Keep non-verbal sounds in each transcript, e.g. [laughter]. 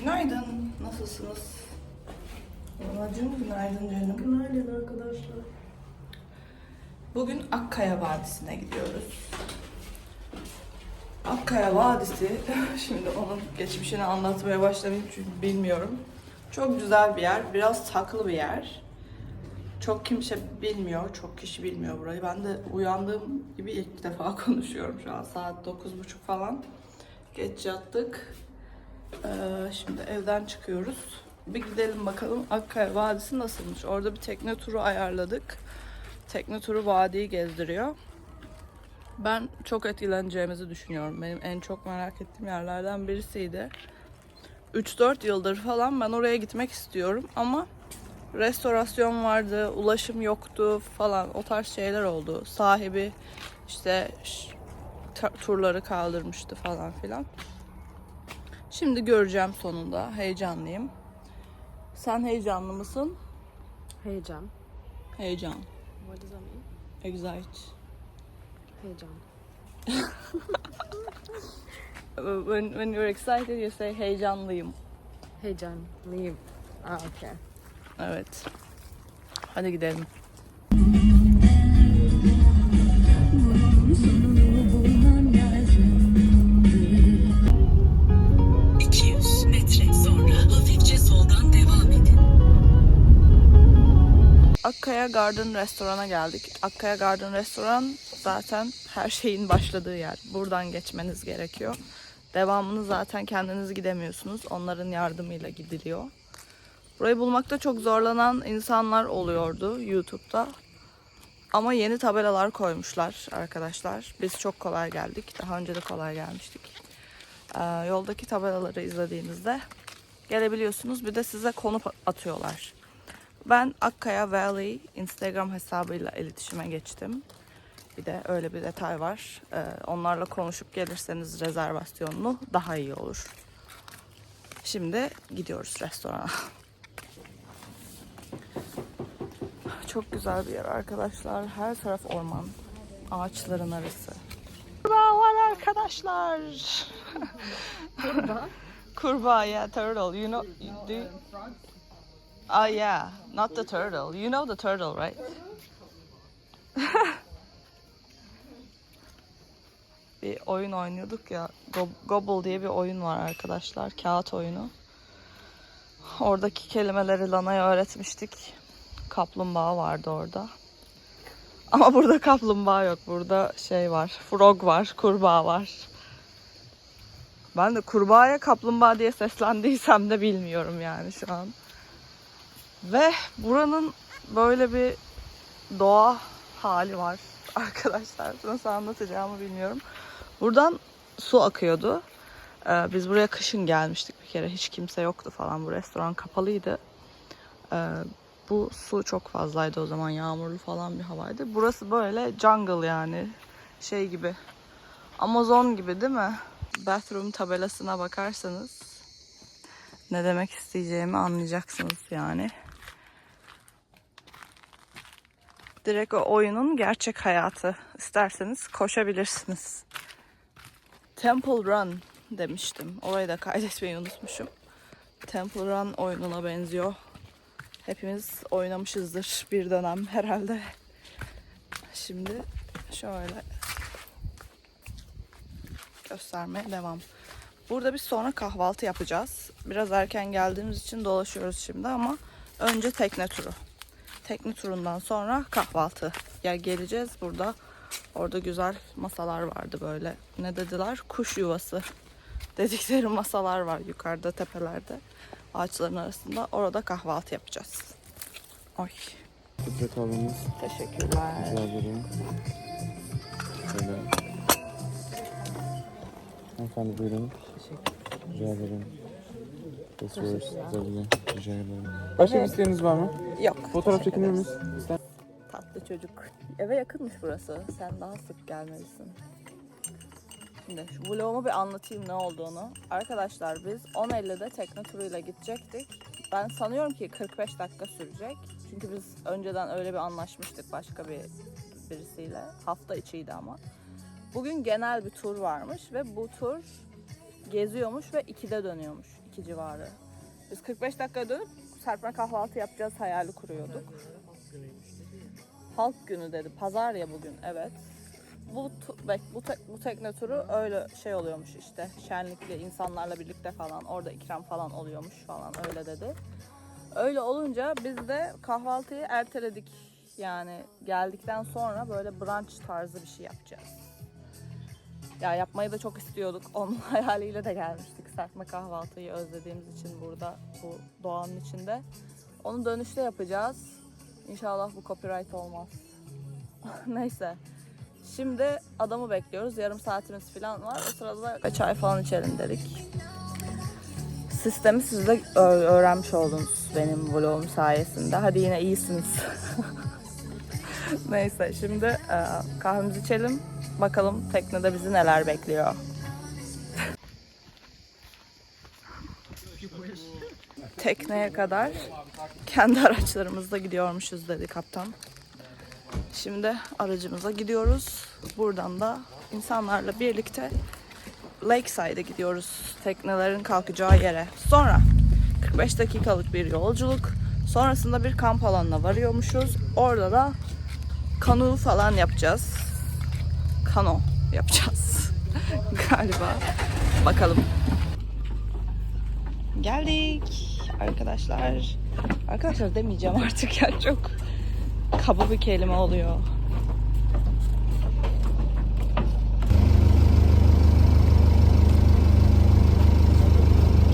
Günaydın. Nasılsınız? Anacığım günaydın canım. Günaydın arkadaşlar. Bugün Akkaya Vadisi'ne gidiyoruz. Akkaya Vadisi, [laughs] şimdi onun geçmişini anlatmaya başlamayayım çünkü bilmiyorum. Çok güzel bir yer, biraz saklı bir yer. Çok kimse bilmiyor, çok kişi bilmiyor burayı. Ben de uyandığım gibi ilk defa [laughs] konuşuyorum şu an. Saat 9.30 falan. Geç yattık. Ee, şimdi evden çıkıyoruz. Bir gidelim bakalım Akkaya Vadisi nasılmış. Orada bir tekne turu ayarladık. Tekne turu vadiyi gezdiriyor. Ben çok etkileneceğimizi düşünüyorum. Benim en çok merak ettiğim yerlerden birisiydi. 3-4 yıldır falan ben oraya gitmek istiyorum ama restorasyon vardı, ulaşım yoktu falan o tarz şeyler oldu. Sahibi işte turları kaldırmıştı falan filan. Şimdi göreceğim sonunda. Heyecanlıyım. Sen heyecanlı mısın? Heyecan. Heyecan. What does that mean? Excite. Heyecan. [laughs] When, when you're excited you say heyecanlıyım. Heyecanlıyım. Ah, okay. Evet. Hadi gidelim. Akkaya Garden Restoran'a geldik. Akkaya Garden Restoran zaten her şeyin başladığı yer. Buradan geçmeniz gerekiyor. Devamını zaten kendiniz gidemiyorsunuz. Onların yardımıyla gidiliyor. Burayı bulmakta çok zorlanan insanlar oluyordu YouTube'da. Ama yeni tabelalar koymuşlar arkadaşlar. Biz çok kolay geldik. Daha önce de kolay gelmiştik. Ee, yoldaki tabelaları izlediğinizde gelebiliyorsunuz. Bir de size konu atıyorlar. Ben Akkaya Valley Instagram hesabıyla iletişime geçtim. Bir de öyle bir detay var. Ee, onlarla konuşup gelirseniz rezervasyonunu daha iyi olur. Şimdi gidiyoruz restorana. [laughs] Çok güzel bir yer arkadaşlar. Her taraf orman. Ağaçların arası. Kurbağa var arkadaşlar. Kurbağa? [laughs] Kurbağa, yeah, turtle. You know, do you- Oh yeah, not the turtle. You know the turtle, right? [laughs] bir oyun oynuyorduk ya. Go- Gobble diye bir oyun var arkadaşlar. Kağıt oyunu. Oradaki kelimeleri Lana'ya öğretmiştik. Kaplumbağa vardı orada. Ama burada kaplumbağa yok. Burada şey var. Frog var. Kurbağa var. Ben de kurbağaya kaplumbağa diye seslendiysem de bilmiyorum yani şu an. Ve buranın böyle bir doğa hali var [laughs] arkadaşlar. Nasıl anlatacağımı bilmiyorum. Buradan su akıyordu. Ee, biz buraya kışın gelmiştik bir kere. Hiç kimse yoktu falan. Bu restoran kapalıydı. Ee, bu su çok fazlaydı o zaman. Yağmurlu falan bir havaydı. Burası böyle jungle yani. Şey gibi. Amazon gibi değil mi? Bathroom tabelasına bakarsanız ne demek isteyeceğimi anlayacaksınız yani. Direkt o oyunun gerçek hayatı. İsterseniz koşabilirsiniz. Temple Run demiştim. Orayı da kaydetmeyi unutmuşum. Temple Run oyununa benziyor. Hepimiz oynamışızdır bir dönem herhalde. Şimdi şöyle göstermeye devam. Burada biz sonra kahvaltı yapacağız. Biraz erken geldiğimiz için dolaşıyoruz şimdi ama önce tekne turu. Tekne turundan sonra kahvaltı. Ya geleceğiz burada. Orada güzel masalar vardı böyle. Ne dediler? Kuş yuvası dedikleri masalar var yukarıda tepelerde. Ağaçların arasında. Orada kahvaltı yapacağız. Oy. Filtre kahveniz Teşekkürler. rica ederim. Şöyle. Hanımefendi buyurun. Rica ederim. Geçiyoruz. Tabii. Rica ederim. Başka bir isteğiniz var mı? Yok. Fotoğraf teşekkür çekilir ederiz. miyiz? İster- Tatlı çocuk. Eve yakınmış burası. Sen daha sık gelmelisin. Şimdi şu vlogumu bir anlatayım ne olduğunu. Arkadaşlar biz 10.50'de tekne turuyla gidecektik. Ben sanıyorum ki 45 dakika sürecek. Çünkü biz önceden öyle bir anlaşmıştık başka bir birisiyle. Hafta içiydi ama. Bugün genel bir tur varmış ve bu tur geziyormuş ve 2'de dönüyormuş. 12 civarı. Biz 45 dakika dönüp serpme kahvaltı yapacağız hayali kuruyorduk. Halk günü dedi. Pazar ya bugün. Evet. Bu bek- bu, te- bu tekne turu öyle şey oluyormuş işte. Şenlikli insanlarla birlikte falan. Orada ikram falan oluyormuş falan öyle dedi. Öyle olunca biz de kahvaltıyı erteledik. Yani geldikten sonra böyle brunch tarzı bir şey yapacağız. Ya yapmayı da çok istiyorduk. [laughs] Onun hayaliyle de gelmiştik. Serpme kahvaltıyı özlediğimiz için burada bu doğanın içinde. Onu dönüşte yapacağız. İnşallah bu copyright olmaz. [laughs] Neyse. Şimdi adamı bekliyoruz. Yarım saatimiz falan var. O sırada bir çay falan içelim dedik. Sistemi siz de öğrenmiş oldunuz benim vlogum sayesinde. Hadi yine iyisiniz. [laughs] Neyse şimdi e, kahvemizi içelim. Bakalım teknede bizi neler bekliyor. Tekneye kadar kendi araçlarımızla gidiyormuşuz dedi kaptan. Şimdi aracımıza gidiyoruz. Buradan da insanlarla birlikte Lakeside'e gidiyoruz. Teknelerin kalkacağı yere. Sonra 45 dakikalık bir yolculuk. Sonrasında bir kamp alanına varıyormuşuz. Orada da kanu falan yapacağız. Kano yapacağız. [laughs] Galiba. Bakalım. Geldik arkadaşlar. Arkadaşlar demeyeceğim artık ya çok kaba bir kelime oluyor.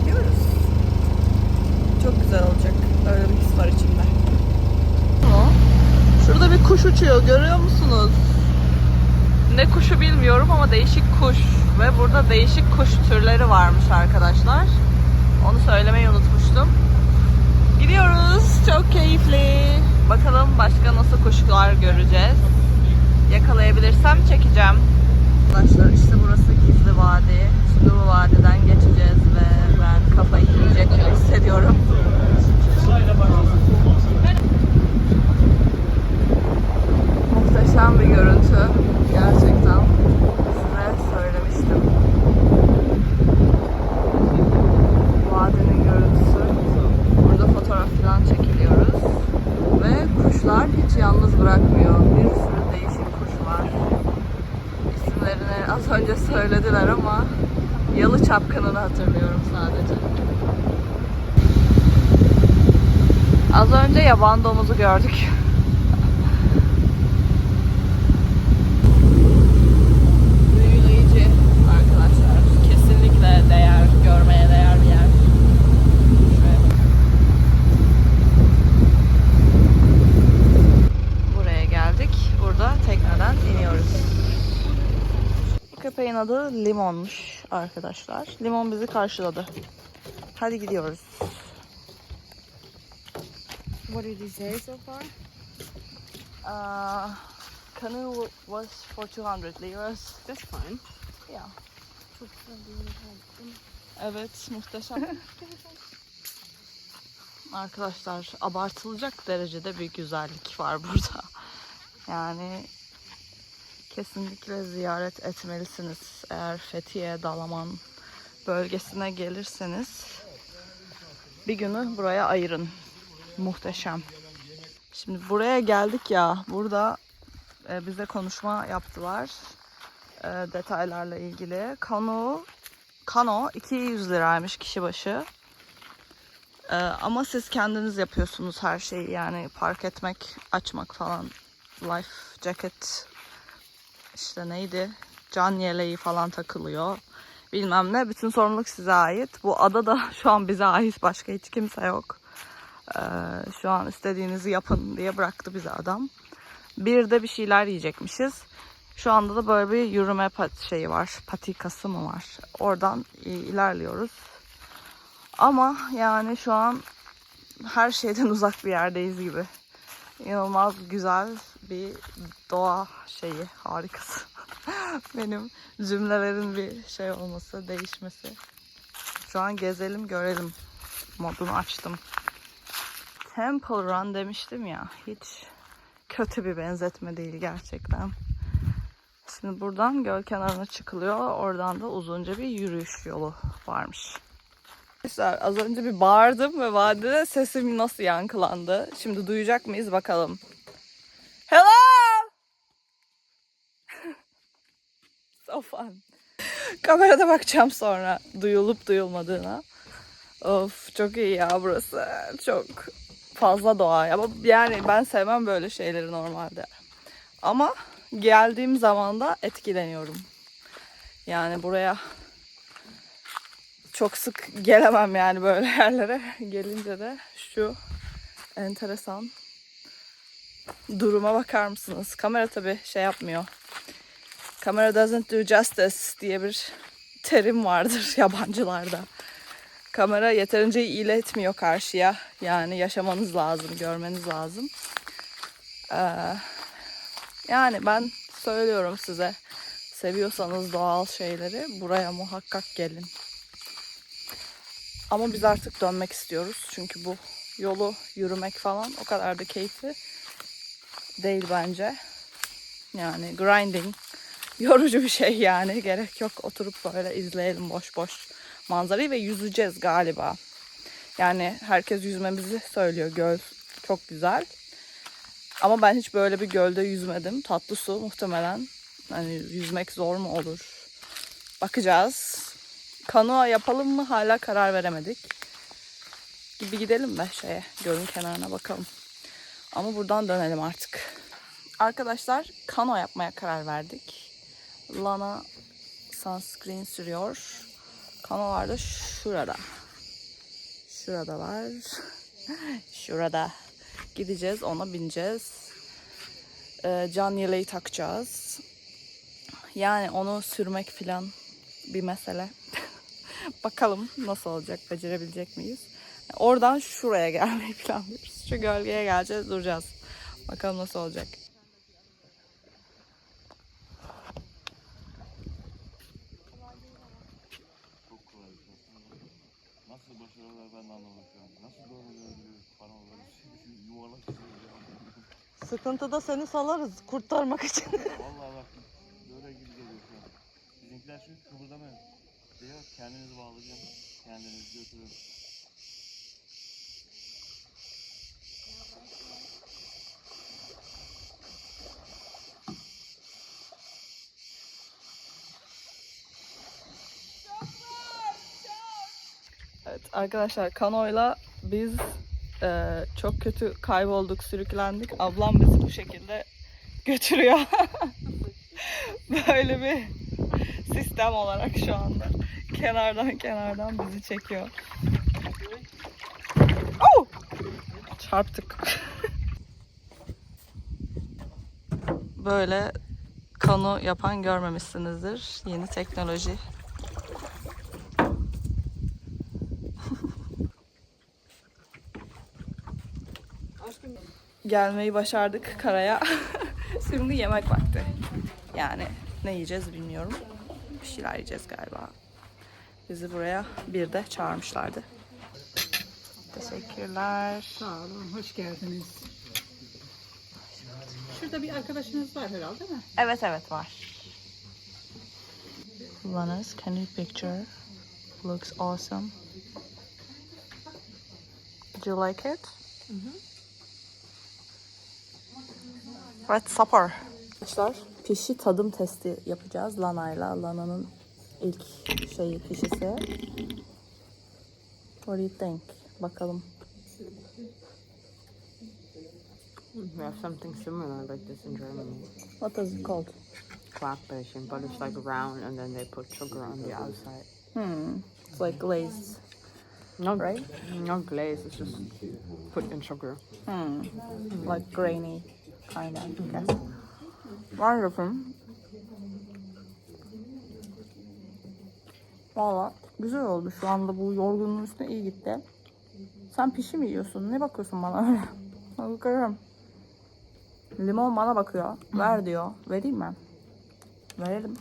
Gidiyoruz. Çok güzel olacak. Öyle bir his var içimde. Şurada bir kuş uçuyor. Görüyor musunuz? Ne kuşu bilmiyorum ama değişik kuş. Ve burada değişik kuş türleri varmış arkadaşlar. Onu söylemeyi unutmuştum. Gidiyoruz. Çok keyifli. Bakalım başka nasıl kuşlar göreceğiz. Yakalayabilirsem çekeceğim. Arkadaşlar işte burası Gizli Vadi. Şimdi bu vadiden geçeceğiz ve ben kafayı yiyecek gibi hissediyorum. Muhteşem bir görüntü. Gerçekten. Size söylemiştim. Vadinin görüntüsü. Burada fotoğraf falan çekiliyoruz. Ve kuşlar hiç yalnız bırakmıyor. Bir sürü değişik kuş var. İsimlerini az önce söylediler ama yalı çapkınını hatırlıyorum sadece. Az önce yaban domuzu gördük. Büyüleyici arkadaşlar. Kesinlikle değer, görmeye değer bir yer. Şuraya bak. Buraya geldik. Burada tekneden iniyoruz. Bu köpeğin adı Limon'muş arkadaşlar. Limon bizi karşıladı. Hadi gidiyoruz. What did he say so far? Uh, canoe was for 200 liras. That's fine. Yeah. Evet, muhteşem. [laughs] Arkadaşlar abartılacak derecede bir güzellik var burada. Yani kesinlikle ziyaret etmelisiniz. Eğer Fethiye, Dalaman bölgesine gelirseniz bir günü buraya ayırın. Muhteşem. Şimdi buraya geldik ya. Burada e, bize konuşma yaptılar. E, detaylarla ilgili. Kano Kano 200 liraymış kişi başı. E, ama siz kendiniz yapıyorsunuz her şeyi. Yani park etmek, açmak falan. Life jacket işte neydi? Can yeleği falan takılıyor. Bilmem ne. Bütün sorumluluk size ait. Bu ada da [laughs] şu an bize ait. Başka hiç kimse yok. Ee, şu an istediğinizi yapın diye bıraktı bize adam. Bir de bir şeyler yiyecekmişiz. Şu anda da böyle bir yürüme şeyi var. Patikası mı var? Oradan ilerliyoruz. Ama yani şu an her şeyden [laughs] uzak bir yerdeyiz gibi. İnanılmaz güzel bir doğa şeyi harikası. [laughs] Benim cümlelerin bir şey olması, değişmesi. Şu an gezelim görelim modunu açtım. Temple Run demiştim ya. Hiç kötü bir benzetme değil gerçekten. Şimdi buradan göl kenarına çıkılıyor. Oradan da uzunca bir yürüyüş yolu varmış. Arkadaşlar az önce bir bağırdım ve vadide sesim nasıl yankılandı. Şimdi duyacak mıyız bakalım. Hello! [laughs] so fun. Kamerada bakacağım sonra duyulup duyulmadığına. Of çok iyi ya burası. Çok fazla doğa. Ama yani ben sevmem böyle şeyleri normalde. Ama geldiğim zaman da etkileniyorum. Yani buraya çok sık gelemem yani böyle [laughs] yerlere. Gelince de şu enteresan duruma bakar mısınız? Kamera tabii şey yapmıyor. Kamera doesn't do justice diye bir terim vardır [laughs] yabancılarda. Kamera yeterince iletmiyor karşıya. Yani yaşamanız lazım, görmeniz lazım. Ee, yani ben söylüyorum size. Seviyorsanız doğal şeyleri buraya muhakkak gelin. Ama biz artık dönmek istiyoruz. Çünkü bu yolu yürümek falan o kadar da keyifli değil bence. Yani grinding. Yorucu bir şey yani. Gerek yok oturup böyle izleyelim boş boş manzarayı ve yüzeceğiz galiba. Yani herkes yüzmemizi söylüyor. Göl çok güzel. Ama ben hiç böyle bir gölde yüzmedim. Tatlı su muhtemelen. Hani yüzmek zor mu olur? Bakacağız. Kanoa yapalım mı hala karar veremedik. Gibi gidelim mi şeye gölün kenarına bakalım. Ama buradan dönelim artık. Arkadaşlar kano yapmaya karar verdik. Lana sunscreen sürüyor. Kanolar da şurada. Şurada var. şurada. Gideceğiz ona bineceğiz. Ee, can yeleği takacağız. Yani onu sürmek filan bir mesele. [laughs] Bakalım nasıl olacak, becerebilecek miyiz? Oradan şuraya gelmeyi planlıyoruz. Şu gölgeye geleceğiz, duracağız. Bakalım nasıl olacak. Çok kolay bir şey. Nasıl başarıyorlar ben de anlamadım şu an. Nasıl doğru görebiliyoruz panoları? Yuvarlak çiziyor. Sıkıntıda seni salarız kurtarmak için. Vallahi bak böyle gibi geliyor şu an. Bizimkiler şu kıpırdamayın. Diyor kendinizi bağlayacağım. Kendinizi götürün. Evet arkadaşlar kanoyla biz e, çok kötü kaybolduk, sürüklendik. Ablam bizi bu şekilde götürüyor. [laughs] Böyle bir sistem olarak şu anda. Kenardan kenardan bizi çekiyor. Oh! Çarptık. [laughs] Böyle kano yapan görmemişsinizdir. Yeni teknoloji. Gelmeyi başardık karaya. [laughs] Şimdi yemek vakti. Yani ne yiyeceğiz bilmiyorum. Bir şeyler yiyeceğiz galiba. Bizi buraya bir de çağırmışlardı. Teşekkürler. Sağ olun, hoş geldiniz. Şurada bir arkadaşınız var herhalde değil mi? Evet evet var. Runners, can you picture? Looks awesome. Did you like it? Evet, supper. Arkadaşlar, pişi tadım testi yapacağız Lana'yla. Lana'nın ilk şeyi pişisi. What do you think? Bakalım. We have something similar like this in Germany. What is it called? Klappbällchen, but it's like round and then they put sugar on the outside. Hmm. It's like glazed, Not, right? not glaze, it's just put in sugar. Hmm. Like grainy of. Yes. Var yapım. Valla güzel oldu şu anda bu yorgunluğun üstüne iyi gitti. Sen pişi mi yiyorsun? Ne bakıyorsun bana öyle? [laughs] Bakıyorum. Limon bana bakıyor. Ver diyor. Vereyim mi? Verelim.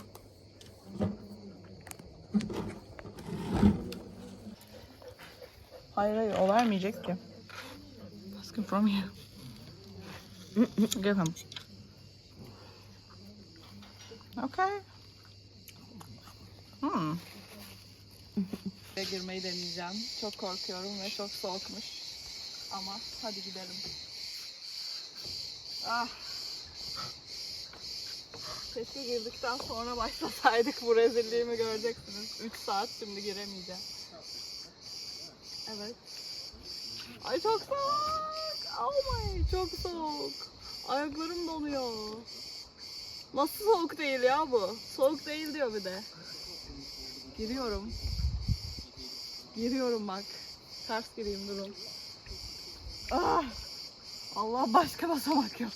Hayır hayır o vermeyecek ki. Asking from you. [laughs] Give him. Okay. Hmm. girmeyi deneyeceğim. Çok korkuyorum ve çok soğukmuş. Ama hadi gidelim. Ah. Keşke girdikten sonra başlasaydık bu rezilliğimi göreceksiniz. 3 saat şimdi giremeyeceğim. Evet. Ay çok soğuk. Oh my çok soğuk. Ayaklarım donuyor. Nasıl soğuk değil ya bu? Soğuk değil diyor bir de. Giriyorum. Giriyorum bak. Ters gireyim durun. Ah! Allah başka basamak yok.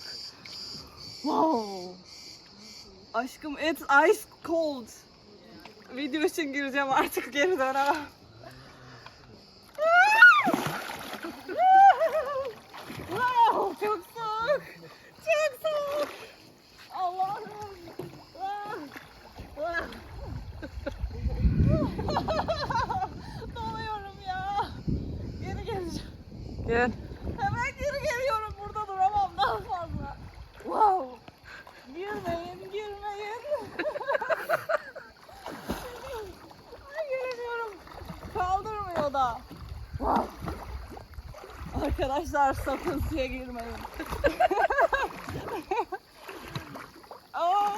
Wow. Aşkım it's ice cold. Video için gireceğim artık geri dönemem. wow, çok soğuk. Çok soğuk. Allah'ım. Ah, ah. [laughs] Ya. Geri geleceğim. Good. Hemen geri geliyorum. Burada duramam daha fazla. Wow. Girmeyin, girmeyin. Ay gelemiyorum. Kaldırmıyor da. Wow. Arkadaşlar sakın suya girmeyin. [laughs] Aa,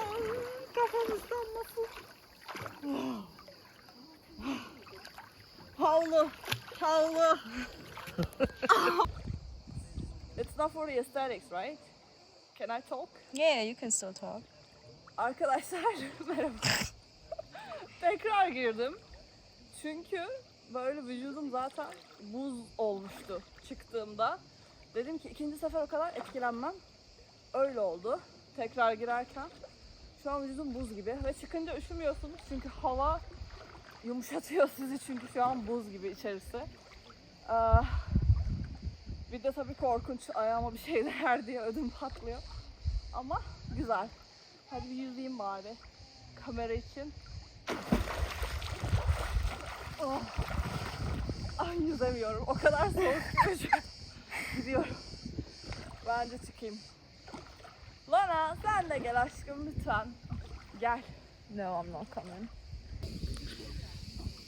kafam ıslanmasın. Havlu, havlu. [laughs] It's not for the aesthetics, right? Can I talk? Yeah, you can still talk. Arkadaşlar [laughs] merhaba. Tekrar girdim. Çünkü böyle vücudum zaten buz olmuştu çıktığımda. Dedim ki ikinci sefer o kadar etkilenmem. Öyle oldu. Tekrar girerken. Şu an vücudum buz gibi ve çıkınca üşümüyorsunuz çünkü hava yumuşatıyor [laughs] sizi çünkü şu an buz gibi içerisi. Ee, bir de tabii korkunç ayağıma bir şey [laughs] değer diye ödüm patlıyor. Ama güzel. Hadi bir yüzeyim bari. Kamera için. Oh. Ay yüzemiyorum. O kadar soğuk ki. [laughs] Gidiyorum. Bence çıkayım. Lana sen de gel aşkım lütfen. Gel. No, I'm not coming.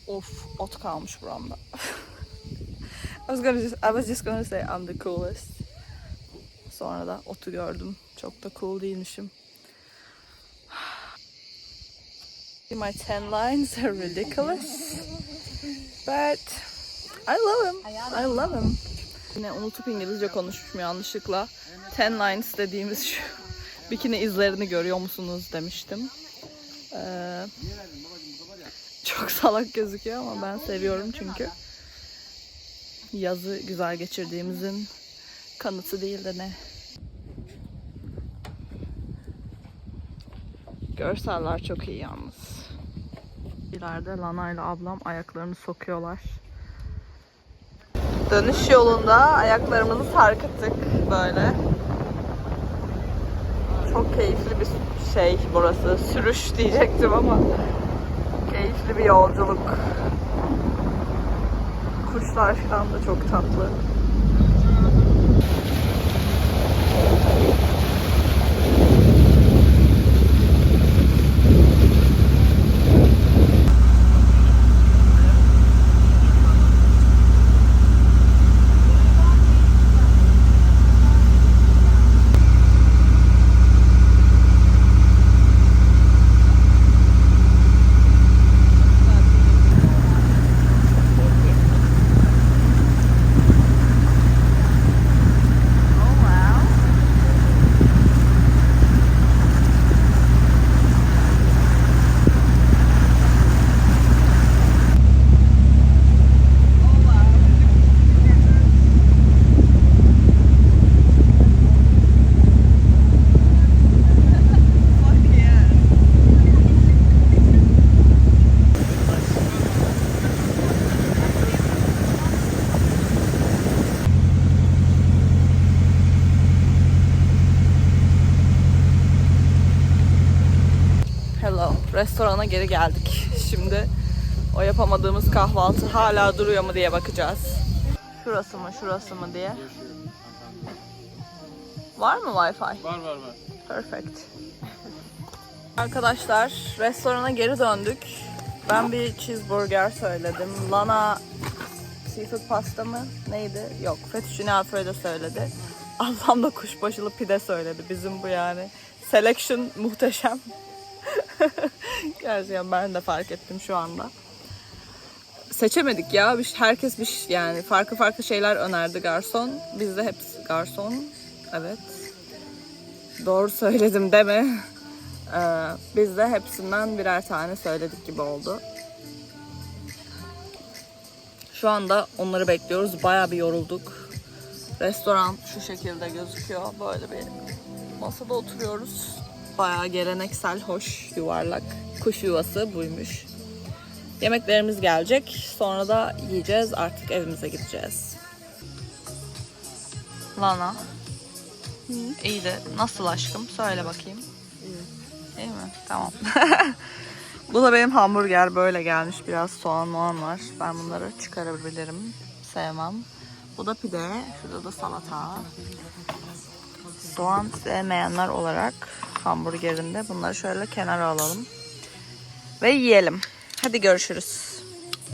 Of ot kalmış buramda. [laughs] I was gonna just, I was just gonna say I'm the coolest. Sonra da otu gördüm. Çok da cool değilmişim. [sighs] My ten lines are ridiculous. But I love him. I love him. Yine unutup İngilizce konuşmuşum yanlışlıkla. Ten lines dediğimiz şu [laughs] bikini izlerini görüyor musunuz demiştim. Ee, çok salak gözüküyor ama ben seviyorum çünkü. Yazı güzel geçirdiğimizin kanıtı değil de ne. Görseller çok iyi yalnız. İleride Lana ile ablam ayaklarını sokuyorlar. Dönüş yolunda ayaklarımızı sarkıttık böyle. Çok keyifli bir şey burası. Sürüş diyecektim ama keyifli bir yolculuk. Kuşlar falan da çok tatlı. Hello. Restorana geri geldik. Şimdi o yapamadığımız kahvaltı hala duruyor mu diye bakacağız. Şurası mı, şurası mı diye. Var mı Wi-Fi? Var var var. Perfect. Arkadaşlar restorana geri döndük. Ben bir cheeseburger söyledim. Lana seafood pasta mı? Neydi? Yok. Fettuccine alfredo söyledi. Ablam da kuşbaşılı pide söyledi. Bizim bu yani. Selection muhteşem. [laughs] Gerçekten ben de fark ettim şu anda. Seçemedik ya. Herkes bir yani farklı farklı şeyler önerdi garson. Biz de hepsi garson. Evet. Doğru söyledim mi? Ee, biz de hepsinden birer tane söyledik gibi oldu. Şu anda onları bekliyoruz. Bayağı bir yorulduk. Restoran şu şekilde gözüküyor. Böyle bir masada oturuyoruz. Bayağı geleneksel, hoş, yuvarlak. Kuş yuvası buymuş. Yemeklerimiz gelecek. Sonra da yiyeceğiz. Artık evimize gideceğiz. Lana. İyi de nasıl aşkım? Söyle bakayım. İyi mi? Tamam. [laughs] Bu da benim hamburger böyle gelmiş. Biraz soğan moğan var. Ben bunları çıkarabilirim. Sevmem. Bu da pide. Şurada da salata. Soğan sevmeyenler olarak hamburgerinde bunları şöyle kenara alalım. Ve yiyelim. Hadi görüşürüz.